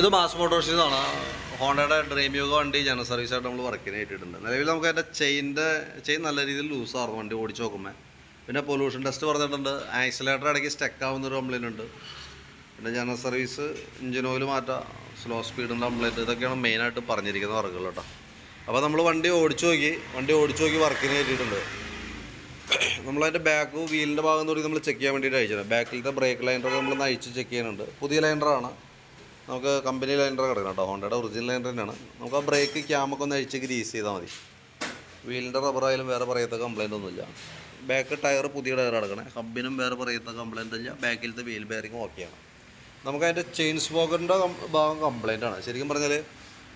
ഇത് മാസ് മോട്ടോഴ്സിന്നാണ് ഹോണ്ടയുടെ ഡ്രീം യോഗ വണ്ടി ജനറൽ സർവീസായിട്ട് നമ്മൾ വർക്കിന് ഇട്ടിട്ടുണ്ട് നിലവിൽ നമുക്ക് അതിന്റെ ചെയിന്റെ ചെയിൻ നല്ല രീതിയിൽ ലൂസായിരുന്നു വണ്ടി ഓടിച്ച് നോക്കുമ്പോൾ പിന്നെ പൊല്യൂഷൻ ടെസ്റ്റ് പറഞ്ഞിട്ടുണ്ട്. ആക്സിലേറ്റർ ഇടയ്ക്ക് സ്റ്റക്ക് ആവുന്ന ഒരു കംപ്ലൈന്റ് ഉണ്ട്. പിന്നെ ജനറൽ സർവീസ് എഞ്ചിൻ ഓയിൽ മാറ്റാം. സ്ലോ സ്പീഡിന്റെ കംപ്ലൈന്റ് ഇതൊക്കെയാണ് മെയിനായിട്ട് പറഞ്ഞിരിക്കുന്ന വർക്കുകൾ കേട്ടോ. അപ്പോൾ നമ്മൾ വണ്ടി ഓടിച്ചു നോക്കി വണ്ടി ഓടിച്ചു നോക്കി വർക്കിന് കയറ്റിയിട്ടുണ്ട് നമ്മളതിന്റെ ബാക്ക് വീലിന്റെ ഭാഗം തുടങ്ങി നമ്മൾ ചെക്ക് ചെയ്യാൻ വേണ്ടിയിട്ട് അയച്ചിട്ടുണ്ട് ബാക്കിലത്തെ ബ്രേക്ക് ലൈനറൊക്കെ നമ്മൾ നയിച്ച് ചെക്ക് ചെയ്യുന്നുണ്ട് പുതിയ ലൈനറാണ് നമുക്ക് കമ്പനി ലൈനർ കിടക്കണം കേട്ടോ. ഹോണ്ടയുടെ ഒറിജിനൽ ലൈനർ തന്നെയാണ്. നമുക്ക് ആ ബ്രേക്ക് ക്യാമൊക്കെ ഒന്ന് അഴിച്ച് ഗ്രീസ് ചെയ്താൽ മതി. വീലിന്റെ റബ്ബറായാലും വേറെ പറയത്ത കംപ്ലൈന്റ് ഒന്നുമില്ല. ബാക്ക് ടയർ പുതിയ ടയർ കിടക്കണേ ഹബിനും വേറെ പറയത്ത കംപ്ലൈന്റ് ഇല്ല. ബാക്കിലത്തെ വീൽ ബെയറിങ് ഓക്കെയാണ് നമുക്ക് അതിന്റെ ചെയിൻ സ്പോക്കറിന്റെ ഭാഗം കംപ്ലൈന്റ് ആണ്. ശരിക്കും പറഞ്ഞാൽ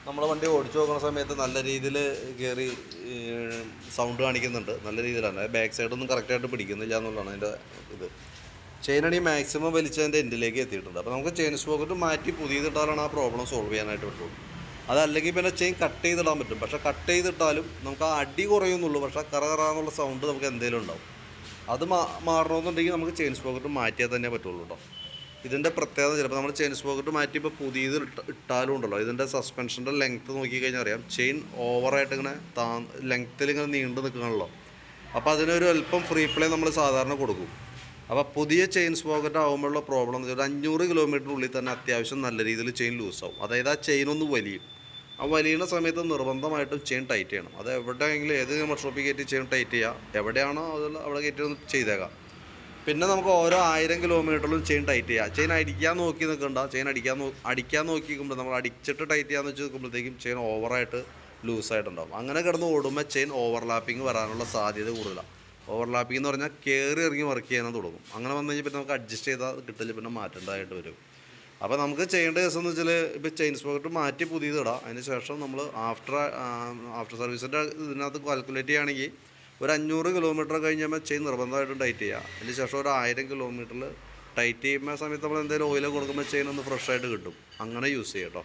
നമ്മൾ വണ്ടി ഓടിച്ചു നോക്കുന്ന സമയത്ത് നല്ല രീതിയിൽ കയറി സൗണ്ട് കാണിക്കുന്നുണ്ട്. നല്ല രീതിയിലാണ്. ബാക്ക് സൈഡൊന്നും കറക്റ്റായിട്ട് പിടിക്കുന്നില്ല എന്നുള്ളതാണ് അതിന്റെ ഇത്. ചെയിനാണെങ്കിൽ മാക്സിമം വലിച്ചതിന്റെ എൻഡിലേക്ക് എത്തിയിട്ടുണ്ട്. അപ്പോൾ നമുക്ക് ചെയിൻ സ്പോക്കറ്റ് മാറ്റി പുതിയതിട്ടാലാണ് ആ പ്രോബ്ലം സോൾവ് ചെയ്യാനായിട്ട് പറ്റുള്ളൂ. അതല്ലെങ്കിൽ പിന്നെ ചെയിൻ കട്ട് ചെയ്തിടാൻ പറ്റും. പക്ഷേ കട്ട് ചെയ്തിട്ടാലും നമുക്ക് ആ അടി കുറയുന്നുള്ളൂ. പക്ഷേ കറ കറാന്നുള്ള സൗണ്ട് നമുക്ക് എന്തെങ്കിലും ഉണ്ടാവും. അത് മാ മാറണമെന്നുണ്ടെങ്കിൽ നമുക്ക് ചെയിൻ സ്പോക്കറ്റ് മാറ്റിയാൽ തന്നെ പറ്റുള്ളൂ കേട്ടോ ഇതിന്റെ പ്രത്യേകത ചിലപ്പോൾ നമ്മൾ ചെയിൻ സ്പോക്കറ്റ് മാറ്റി ഇപ്പോൾ പുതിയത് ഇട്ട ഇട്ടാലും ഉണ്ടല്ലോ. ഇതിന്റെ സസ്പെൻഷന്റെ ലെങ്ത്ത് നോക്കിക്കഴിഞ്ഞാൽ അറിയാം. ചെയിൻ ഓവറായിട്ട് ഇങ്ങനെ താ ലെങ്ത്തിൽ ഇങ്ങനെ നീണ്ടു നിൽക്കണമല്ലോ അപ്പോൾ അതിനൊരു അല്പം ഫ്രീ പ്ലേ നമ്മൾ സാധാരണ കൊടുക്കും. അപ്പോൾ പുതിയ ചെയിൻ സ്പോക്കറ്റ് ആകുമ്പോഴുള്ള പ്രോബ്ലം എന്ന് വെച്ചാൽ ഒരു അഞ്ഞൂറ് കിലോമീറ്ററിനുള്ളിൽ തന്നെ അത്യാവശ്യം നല്ല രീതിയിൽ ചെയിൻ ലൂസാവും അതായത് ആ ചെയിൻ ഒന്ന് വലിയും. ആ വലിയുന്ന സമയത്ത് നിർബന്ധമായിട്ടും ചെയിൻ ടൈറ്റ് ചെയ്യണം. അത് എവിടെയെങ്കിലും ഏത് വർക്ക്ഷോപ്പിൽ കയറ്റി ചെയിൻ ടൈറ്റ് ചെയ്യുക എവിടെയാണോ അത് അവിടെ കയറ്റി ഒന്ന് ചെയ്തേക്കാം. പിന്നെ നമുക്ക് ഓരോ ആയിരം കിലോമീറ്ററിലും ചെയിൻ ടൈറ്റ് ചെയ്യുക ചെയിൻ അടിക്കാൻ നോക്കി നിൽക്കണ്ട. ചെയിൻ അടിക്കാൻ അടിക്കാൻ നോക്കി നിൽക്കുമ്പോൾ നമ്മൾ അടിച്ചിട്ട് ടൈറ്റ് ചെയ്യാന്ന് വെച്ച് നിൽക്കുമ്പോഴത്തേക്കും ചെയിൻ ഓവറായിട്ട് ലൂസായിട്ടുണ്ടാവും അങ്ങനെ കിടന്ന് ഓടുമ്പോൾ ചെയിൻ ഓവർലാപ്പിംഗ് വരാനുള്ള സാധ്യത കൂടുതലാണ് ഓവർലാപ്പിംഗ് എന്ന് പറഞ്ഞാൽ കയറി ഇറങ്ങി വർക്ക് ചെയ്യാൻ തുടങ്ങും. അങ്ങനെ വന്നു കഴിഞ്ഞാൽ പിന്നെ നമുക്ക് അഡ്ജസ്റ്റ് ചെയ്താൽ കിട്ടില്ല പിന്നെ മാറ്റേണ്ടതായിട്ട് വരും. അപ്പോൾ നമുക്ക് ചെയ്യേണ്ട ദിവസം എന്ന് വെച്ചാൽ ഇപ്പോൾ ചെയിൻ സ്പോക്കറ്റ് മാറ്റി പുതിയത് ഇടാം. അതിന് ശേഷം നമ്മൾ ആഫ്റ്റർ ആഫ്റ്റർ സർവീസിന്റെ ഇതിനകത്ത് കാൽക്കുലേറ്റ് ചെയ്യുകയാണെങ്കിൽ ഒരു അഞ്ഞൂറ് കിലോമീറ്റർ കഴിഞ്ഞാൽ ചെയിൻ നിർബന്ധമായിട്ടും ടൈറ്റ് ചെയ്യുക അതിന് ശേഷം ഒരു ആയിരം കിലോമീറ്ററിൽ ടൈറ്റ് ചെയ്യുന്ന സമയത്ത് നമ്മൾ എന്തെങ്കിലും ഓയിൽ കൊടുക്കുമ്പോൾ ചെയിൻ ഒന്ന് ഫ്രഷ് ആയിട്ട് കിട്ടും. അങ്ങനെ യൂസ് ചെയ്യാം കേട്ടോ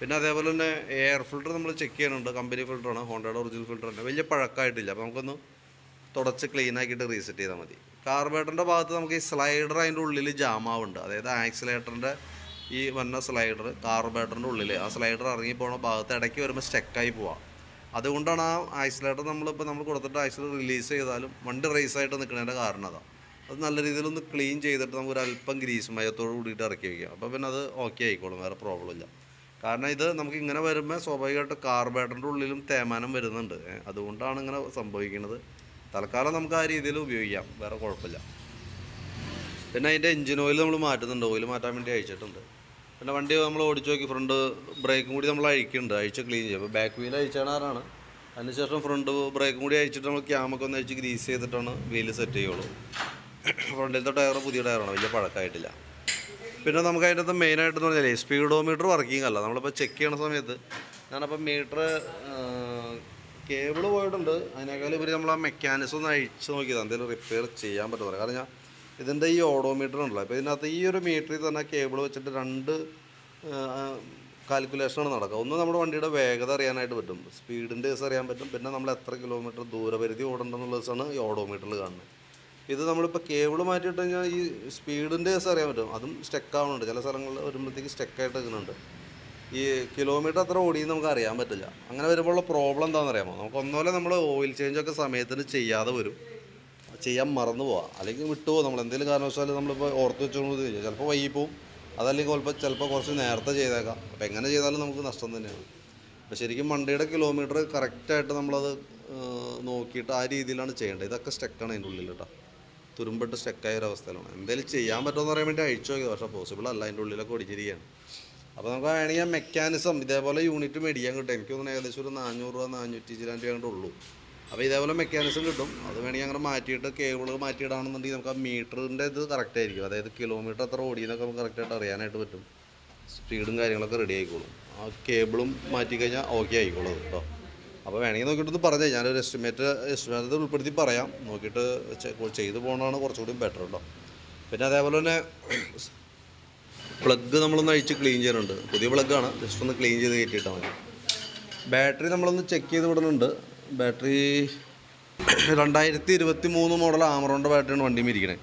പിന്നെ അതേപോലെ തന്നെ എയർ ഫിൽറ്റർ നമ്മൾ ചെക്ക് ചെയ്യാനുണ്ട്. കമ്പനി ഫിൽറ്ററാണ് ഹോണ്ടയുടെ ഒറിജിനൽ ഫിൽറ്റർ തന്നെ. വലിയ പഴക്കമായിട്ടില്ല അപ്പോൾ നമുക്കൊന്ന് തുടച്ച് ക്ലീൻ ആക്കിയിട്ട് റീസെറ്റ് ചെയ്താൽ മതി. കാർബേറ്ററിന്റെ ഭാഗത്ത് നമുക്ക് ഈ സ്ലൈഡർ അതിന്റെ ഉള്ളിൽ ജാമാവുണ്ട് അതായത് ആക്സിലേറ്ററിന്റെ ഈ വന്ന സ്ലൈഡർ കാർബേറ്ററിന്റെ ഉള്ളിൽ ആ സ്ലൈഡർ ഇറങ്ങി പോണ ഭാഗത്ത് ഇടയ്ക്ക് വരുമ്പോൾ സ്റ്റക്കായി പോവാം. അതുകൊണ്ടാണ് ആ ആക്സിലേറ്റർ നമ്മളിപ്പോൾ നമ്മൾ കൊടുത്തിട്ട് ആക്സിലേറ്റർ റിലീസ് ചെയ്താലും വണ്ടി റേസ് ആയിട്ട് നിൽക്കുന്നതിന്റെ കാരണം അതാണ് അത് നല്ല രീതിയിലൊന്ന് ക്ലീൻ ചെയ്തിട്ട് നമുക്ക് ഒരു അല്പം ഗ്രീസ് മയത്തോട് കൂടിയിട്ട് ഇറക്കി വയ്ക്കാം അപ്പോൾ പിന്നെ അത് ഓക്കെ ആയിക്കോളും വേറെ പ്രോബ്ലം ഇല്ല. കാരണം ഇത് നമുക്ക് ഇങ്ങനെ വരുമ്പോൾ സ്വാഭാവികമായിട്ട് കാർബേറ്ററിന്റെ ഉള്ളിലും തേമാനം വരുന്നുണ്ട്. അതുകൊണ്ടാണ് ഇങ്ങനെ സംഭവിക്കുന്നത് തൽക്കാലം നമുക്ക് ആ രീതിയിൽ ഉപയോഗിക്കാം. വേറെ കുഴപ്പമില്ല. പിന്നെ അതിന്റെ എഞ്ചിൻ ഓയിൽ നമ്മൾ മാറ്റുന്നുണ്ട്. ഓയിൽ മാറ്റാൻ വേണ്ടി അയച്ചിട്ടുണ്ട് പിന്നെ വണ്ടി നമ്മൾ ഓടിച്ചു നോക്കി ഫ്രണ്ട് ബ്രേക്കും കൂടി നമ്മൾ അഴിക്കുന്നുണ്ട്. അഴിച്ച് ക്ലീൻ ചെയ്യും. അപ്പോൾ ബാക്ക് വീൽ അഴിച്ചാണ് അതിനുശേഷം ഫ്രണ്ട് ബ്രേക്കും കൂടി അഴിച്ചിട്ട് നമ്മൾ ക്യാമൊക്കെ ഒന്ന് അഴിച്ച് ഗ്രീസ് ചെയ്തിട്ടാണ് വീൽ സെറ്റ് ചെയ്യുള്ളൂ. ഫ്രണ്ടിലത്തെ ടയർ പുതിയ ടയറാണ് വലിയ പഴക്കമായിട്ടില്ല. പിന്നെ നമുക്ക് അതിന്റെ അകത്ത് മെയിനായിട്ടെന്ന് പറഞ്ഞാൽ സ്പീഡോമീറ്റർ വർക്കിംഗ് അല്ല. നമ്മളിപ്പോൾ ചെക്ക് ചെയ്യണ സമയത്ത് ഞാനപ്പോൾ മീറ്റർ കേബിൾ പോയിട്ടുണ്ട്. അതിനേക്കാൾ ഇവർ നമ്മൾ ആ മെക്കാനിസം ഒന്ന് അഴിച്ച് നോക്കിയത്. എന്തെങ്കിലും റിപ്പയർ ചെയ്യാൻ പറ്റുന്നത്. കാരണം ഞാൻ ഇതിന്റെ ഈ ഓഡോമീറ്റർ ഉണ്ടല്ലോ. അപ്പോൾ ഇതിനകത്ത് ഈ ഒരു മീറ്ററിൽ തന്നെ കേബിൾ വെച്ചിട്ട് രണ്ട് കാൽക്കുലേഷനാണ് നടക്കുക. ഒന്ന് നമ്മുടെ വണ്ടിയുടെ വേഗത അറിയാനായിട്ട് പറ്റും. സ്പീഡിന്റെ ദിവസം അറിയാൻ പറ്റും. പിന്നെ നമ്മൾ എത്ര കിലോമീറ്റർ ദൂരപരിധി ഓടേണ്ടെന്നുള്ള ദിവസമാണ് ഈ ഓഡോമീറ്ററിൽ കാണുന്നത്. ഇത് നമ്മളിപ്പോൾ കേബിൾ മാറ്റിയിട്ട് കഴിഞ്ഞാൽ ഈ സ്പീഡിന്റെ ദിവസം അറിയാൻ പറ്റും. അതും സ്റ്റെക്കാവുന്നുണ്ട് ചില സ്ഥലങ്ങളിൽ വരുമ്പോഴത്തേക്ക് സ്റ്റെക്കായിട്ട് നിൽക്കുന്നുണ്ട്. ഈ കിലോമീറ്റർ അത്ര ഓടിയെന്ന് നമുക്ക് അറിയാൻ പറ്റില്ല. അങ്ങനെ വരുമ്പോഴുള്ള പ്രോബ്ലം എന്താണെന്ന് അറിയാമോ നമുക്ക് ഒന്നുമല്ല നമ്മൾ ഓയിൽ ചേഞ്ചൊക്കെ സമയത്തിന് ചെയ്യാതെ വരും. ചെയ്യാൻ മറന്നു പോവാം. അല്ലെങ്കിൽ വിട്ടുപോകും നമ്മൾ എന്തെങ്കിലും കാരണവശാലും നമ്മളിപ്പോൾ ഓർത്ത് വെച്ചോണ്ട് ചിലപ്പോൾ വൈകി പോവും. അതല്ലെങ്കിൽ ചിലപ്പോൾ ചിലപ്പോൾ കുറച്ച് നേരത്തെ ചെയ്തേക്കാം. അപ്പോൾ എങ്ങനെ ചെയ്താലും നമുക്ക് നഷ്ടം തന്നെയാണ്. അപ്പോൾ ശരിക്കും വണ്ടിയുടെ കിലോമീറ്റർ കറക്റ്റായിട്ട് നമ്മളത് നോക്കിയിട്ട് ആ രീതിയിലാണ് ചെയ്യേണ്ടത്. ഇതൊക്കെ സ്റ്റക്കാണ് അതിന്റെ ഉള്ളിൽ കേട്ടോ തുരുമ്പിട്ട് സ്റ്റക്കായ ഒരു അവസ്ഥയിലാണ്. എന്തെങ്കിലും ചെയ്യാൻ പറ്റുമെന്ന് പറയാൻ വേണ്ടി അഴിച്ചു നോക്കിയത്. പക്ഷേ പോസിബിൾ അല്ല. അതിന്റെ ഉള്ളിലൊക്കെ ഒടിഞ്ഞിരിക്കുകയാണ് അപ്പോൾ നമുക്ക് വേണമെങ്കിൽ മെക്കാനിസം ഇതേപോലെ യൂണിറ്റ് മേടിക്കാൻ കിട്ടും. എനിക്ക് തോന്നുന്നു ഏകദേശം ഒരു നാനൂറ് രൂപ നാനൂറ്റി ചിലാൻ രൂപ ഉള്ളൂ. അപ്പോൾ ഇതേപോലെ മെക്കാനിസം കിട്ടും. അത് വേണമെങ്കിൽ അങ്ങനെ മാറ്റിയിട്ട് കേബിൾ മാറ്റിയിടാണെന്നുണ്ടെങ്കിൽ നമുക്ക് ആ മീറ്ററിന്റെ ഇത് കറക്റ്റ് ആയിരിക്കും. അതായത് കിലോമീറ്റർ എത്ര ഓടിയെന്നൊക്കെ നമുക്ക് കറക്റ്റായിട്ട് അറിയാനായിട്ട് പറ്റും. സ്പീഡും കാര്യങ്ങളൊക്കെ റെഡി ആയിക്കോളും. ആ കേബിളും മാറ്റി കഴിഞ്ഞാൽ ഓക്കെ ആയിക്കോളും അത് കേട്ടോ അപ്പോൾ വേണമെങ്കിൽ നോക്കിയിട്ടൊന്ന് പറഞ്ഞേ. ഞാനൊരു എസ്റ്റിമേറ്റ് എസ്റ്റിമേറ്റ് ഉൾപ്പെടുത്തി പറയാം. നോക്കിയിട്ട് ചെയ്തു പോകുന്നതാണ് കുറച്ചുകൂടി ബെറ്റർ കേട്ടോ പിന്നെ അതേപോലെ തന്നെ പ്ലഗ് നമ്മളൊന്ന് അഴിച്ച് ക്ലീൻ ചെയ്യാനുണ്ട് പുതിയ പ്ലഗ്ഗാണ് ജസ്റ്റ് ഒന്ന് ക്ലീൻ ചെയ്ത് കയറ്റിയിട്ടാൽ മതി. ബാറ്ററി നമ്മളൊന്ന് ചെക്ക് ചെയ്ത് വിടുന്നുണ്ട്. ബാറ്ററി രണ്ടായിരത്തി ഇരുപത്തി മൂന്ന് മോഡൽ ആമറോണ്ട ബാറ്ററിയാണ് വണ്ടിയും ഇരിക്കണേ.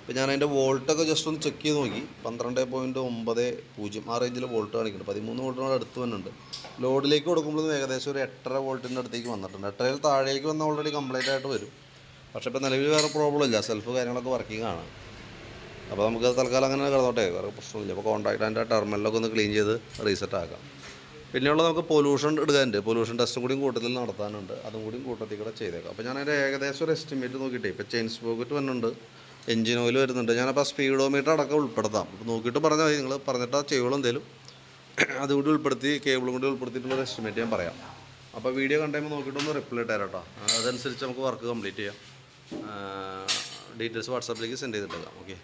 അപ്പോൾ ഞാൻ അതിന്റെ വോൾട്ടൊക്കെ ജസ്റ്റ് ഒന്ന് ചെക്ക് ചെയ്ത് നോക്കി. പന്ത്രണ്ട് പോയിന്റ് ഒമ്പത് പൂജ്യം ആ റേഞ്ചിൽ വോൾട്ട് കാണിക്കുന്നുണ്ട്. പതിമൂന്ന് വോൾട്ടിനോട് അടുത്ത് വന്നിട്ടുണ്ട്. ലോഡിലേക്ക് കൊടുക്കുമ്പോഴും ഏകദേശം ഒരു എട്ടര വോൾട്ടിന്റെ അടുത്തേക്ക് വന്നിട്ടുണ്ട്. എട്ടരയിൽ താഴേക്ക് വന്നാൽ ഓൾറെഡി കംപ്ലൈന്റ് ആയിട്ട് വരും. പക്ഷേ ഇപ്പോൾ നിലവിൽ വേറെ പ്രോബ്ലം ഇല്ല. സെൽഫ് കാര്യങ്ങളൊക്കെ വർക്കിംഗ് ആണ്. അപ്പോൾ നമുക്ക് തൽക്കാലം അങ്ങനെ കിടന്നോട്ടെ. വേറെ പ്രശ്നമില്ല. അപ്പോൾ കോൺടാക്ട് അതിന്റെ ടെർമിനലൊക്കെ ഒന്ന് ക്ലീൻ ചെയ്ത് റീസെറ്റ് ആക്കാം. പിന്നെയുള്ള നമുക്ക് പൊല്യൂഷൻ എടുക്കാനുണ്ട്. പൊല്യൂഷൻ ടെസ്റ്റും കൂടിയും കൂട്ടത്തിൽ നടത്താനുണ്ട്. അതും കൂടിയും കൂട്ടത്തിൽ കൂടെ ചെയ്തേക്കാം. അപ്പോൾ ഞാൻ അതിന്റെ ഏകദേശം ഒരു എസ്റ്റിമേറ്റ് നോക്കിയിട്ട്. ഇപ്പോൾ ചെയിൻ സ്പോക്കറ്റ് വരുന്നുണ്ട് എഞ്ചിൻ ഓയിൽ വരുന്നുണ്ട്. ഞാനപ്പോൾ സ്പീഡോമീറ്റർ അടക്കം ഉൾപ്പെടുത്താം. അപ്പോൾ നോക്കിയിട്ട് പറഞ്ഞാൽ മതി. നിങ്ങൾ പറഞ്ഞിട്ട് ആ ചെയ്യുള്ളൂ എന്തേലും. അതുകൂടി ഉൾപ്പെടുത്തി കേബിളും കൂടി ഉൾപ്പെടുത്തിയിട്ടുള്ള എസ്റ്റിമേറ്റ് ഞാൻ പറയാം. അപ്പോൾ വീഡിയോ കണ്ടുമ്പോൾ നോക്കിയിട്ടൊന്ന് റിപ്ലൈ ഇട്ടാൽ കേട്ടോ അതനുസരിച്ച് നമുക്ക് വർക്ക് കംപ്ലീറ്റ് ചെയ്യാം. ഡീറ്റെയിൽസ് വാട്സാപ്പിലേക്ക് സെൻഡ് ചെയ്തിട്ടേക്കാം. ഓക്കെ